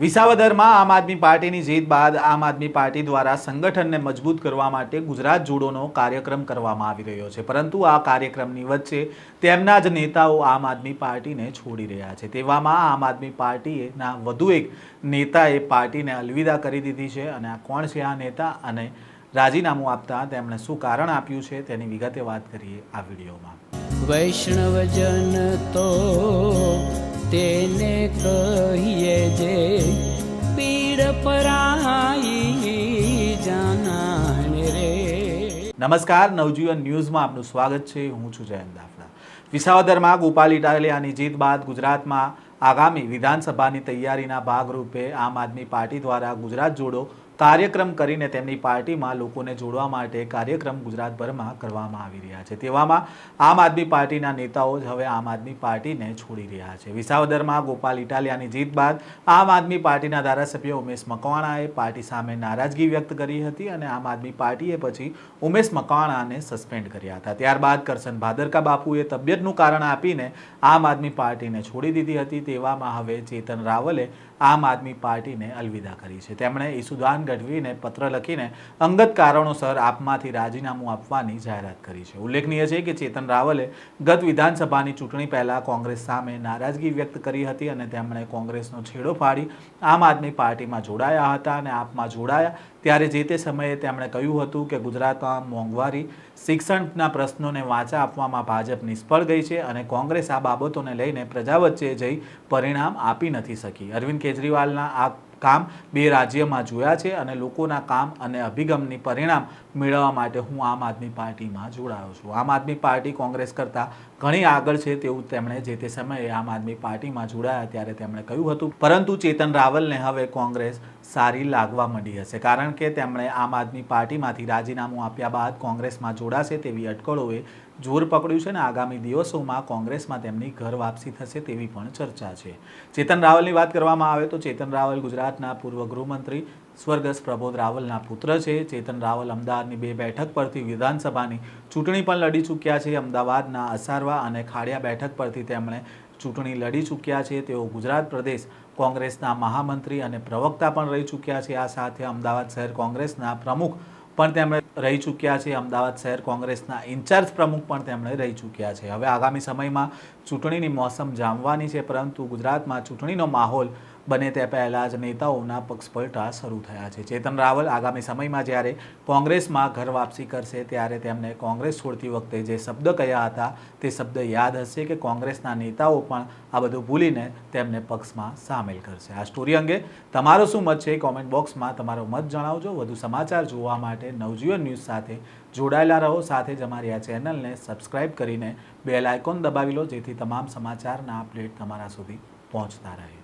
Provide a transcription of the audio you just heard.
વિસાવદરમાં આમ આદમી પાર્ટીની જીત બાદ આમ આદમી પાર્ટી દ્વારા સંગઠનને મજબૂત કરવા માટે ગુજરાત જોડોનો કાર્યક્રમ કરવામાં આવી રહ્યો છે. પરંતુ આ કાર્યક્રમની વચ્ચે તેમના જ નેતાઓ આમ આદમી પાર્ટીને છોડી રહ્યા છે. તેવામાં આમ આદમી પાર્ટીના વધુ એક નેતાએ પાર્ટીને અલવિદા કરી દીધી છે અને આ કોણ છે આ નેતા અને રાજીનામું આપતા તેમણે શું કારણ આપ્યું છે તેની વિગતે વાત કરીએ આ વિડીયોમાં. વૈષ્ણવજન તો તેને કહીએ નમસ્કાર, નવજીવન ન્યૂઝમાં આપનું સ્વાગત છે. હું છું જયંત દાફડા. વિસાવદરમાં ગોપાલ ઇટાલિયાની જીત બાદ ગુજરાતમાં આગામી વિધાનસભાની તૈયારીના ભાગરૂપે આમ આદમી પાર્ટી દ્વારા ગુજરાત જોડો કાર્યક્રમ કરીને તેમની પાર્ટીમાં લોકોને જોડવા માટે કાર્યક્રમ ગુજરાતભરમાં કરવામાં આવી રહ્યા છે. તેવામાં આમ આદમી પાર્ટીના નેતાઓ જ હવે આમ આદમી પાર્ટીને છોડી રહ્યા છે. વિસાવદરમાં ગોપાલ ઇટાલિયાની જીત બાદ આમ આદમી પાર્ટીના ધારાસભ્ય ઉમેશ મકવાણાએ પાર્ટી સામે નારાજગી વ્યક્ત કરી હતી અને આમ આદમી પાર્ટીએ પછી ઉમેશ મકવાણાને સસ્પેન્ડ કર્યા હતા. ત્યારબાદ કરશન ભાદરકા બાપુએ તબિયતનું કારણ આપીને આમ આદમી પાર્ટીને છોડી દીધી હતી. તેવામાં હવે ચેતન રાવલે આમ આદમી પાર્ટીને અલવિદા કરી છે. તેમણે ઈસુદાન ગઢવીને પત્ર લખીને અંગત કારણોસર આપમાંથી રાજીનામું આપવાની જાહેરાત કરી છે. ઉલ્લેખનીય છે કે ચેતન રાવલે ગત વિધાનસભાની ચૂંટણી પહેલાં કોંગ્રેસ સામે નારાજગી વ્યક્ત કરી હતી અને તેમણે કોંગ્રેસનો છેડો ફાડી આમ આદમી પાર્ટીમાં જોડાયા હતા અને આપમાં જોડાયા. ત્યારે જે તે સમયે તેમણે કહ્યું હતું કે ગુજરાતમાં મોંઘવારી શિક્ષણના પ્રશ્નોને વાંચા આપવામાં ભાજપ નિષ્ફળ ગઈ છે અને કોંગ્રેસ આ બાબતોને લઈને પ્રજા વચ્ચે જઈ પરિણામ આપી નથી શકી. અરવિંદ કેજરીવાલના આ કામ બે રાજ્યમાં જોયા છે અને લોકોના કામ અને અભિગમની પરિણામ મેળવવા માટે હું આમ આદમી પાર્ટીમાં જોડાયો છું. આમ આદમી પાર્ટી કોંગ્રેસ કરતાં ઘણી આગળ છે તેવું તેમણે જે તે સમયે આમ આદમી પાર્ટીમાં જોડાયા ત્યારે તેમણે કહ્યું હતું. પરંતુ ચેતન રાવલને હવે કોંગ્રેસ સારી લાગવા માંડી હશે કારણ કે તેમણે આમ આદમી પાર્ટીમાંથી રાજીનામું આપ્યા બાદ કોંગ્રેસમાં જોડાશે તેવી અટકળોએ જોર પકડ્યું છે ને આગામી દિવસોમાં કોંગ્રેસમાં તેમની ઘર વાપસી થશે તેવી પણ ચર્ચા છે. ચેતન રાવલની વાત કરવામાં આવે તો ચેતન રાવલ ગુજરાતના પૂર્વ ગૃહમંત્રી સ્વર્ગસ્થ પ્રબોધ રાવલના પુત્ર છે. ચેતન રાવલ અમદાવાદની બે બેઠક પરથી વિધાનસભાની ચૂંટણી પણ લડી ચૂક્યા છે. અમદાવાદના અસારવા અને ખાડિયા બેઠક પરથી તેમણે ચૂંટણી લડી ચૂક્યા છે. તેઓ ગુજરાત પ્રદેશ કોંગ્રેસના મહામંત્રી અને પ્રવક્તા પણ રહી ચૂક્યા છે. આ સાથે અમદાવાદ શહેર કોંગ્રેસના પ્રમુખ પણ તેમણે રહી ચૂક્યા છે. અમદાવાદ શહેર કોંગ્રેસના ઇન્ચાર્જ પ્રમુખ પણ તેમણે રહી ચૂક્યા છે. હવે આગામી સમયમાં ચૂંટણીની મોસમ જામવાની છે, પરંતુ ગુજરાતમાં ચૂંટણીનો માહોલ બને તે પહેલાં જ નેતાઓના પક્ષપલટા શરૂ થયા છે. ચેતન રાવલ આગામી સમયમાં જ્યારે કોંગ્રેસમાં ઘર વાપસી કરશે ત્યારે તેમને કોંગ્રેસ છોડતી વખતે જે શબ્દ કહ્યા હતા તે શબ્દ યાદ હશે કે કોંગ્રેસના નેતાઓ પણ આ બધું ભૂલીને તેમને પક્ષમાં સામેલ કરશે. આ સ્ટોરી અંગે તમારો શું મત છે? કોમેન્ટ બોક્સમાં તમારો મત જણાવજો. વધુ સમાચાર જોવા માટે નવજીવન ન્યૂઝ સાથે જોડાયેલા રહો. સાથે જ અમારી આ ચેનલને સબસ્ક્રાઇબ કરીને બેલ આઇકોન દબાવી લો, જેથી તમામ સમાચારના અપડેટ તમારા સુધી પહોંચતા રહે.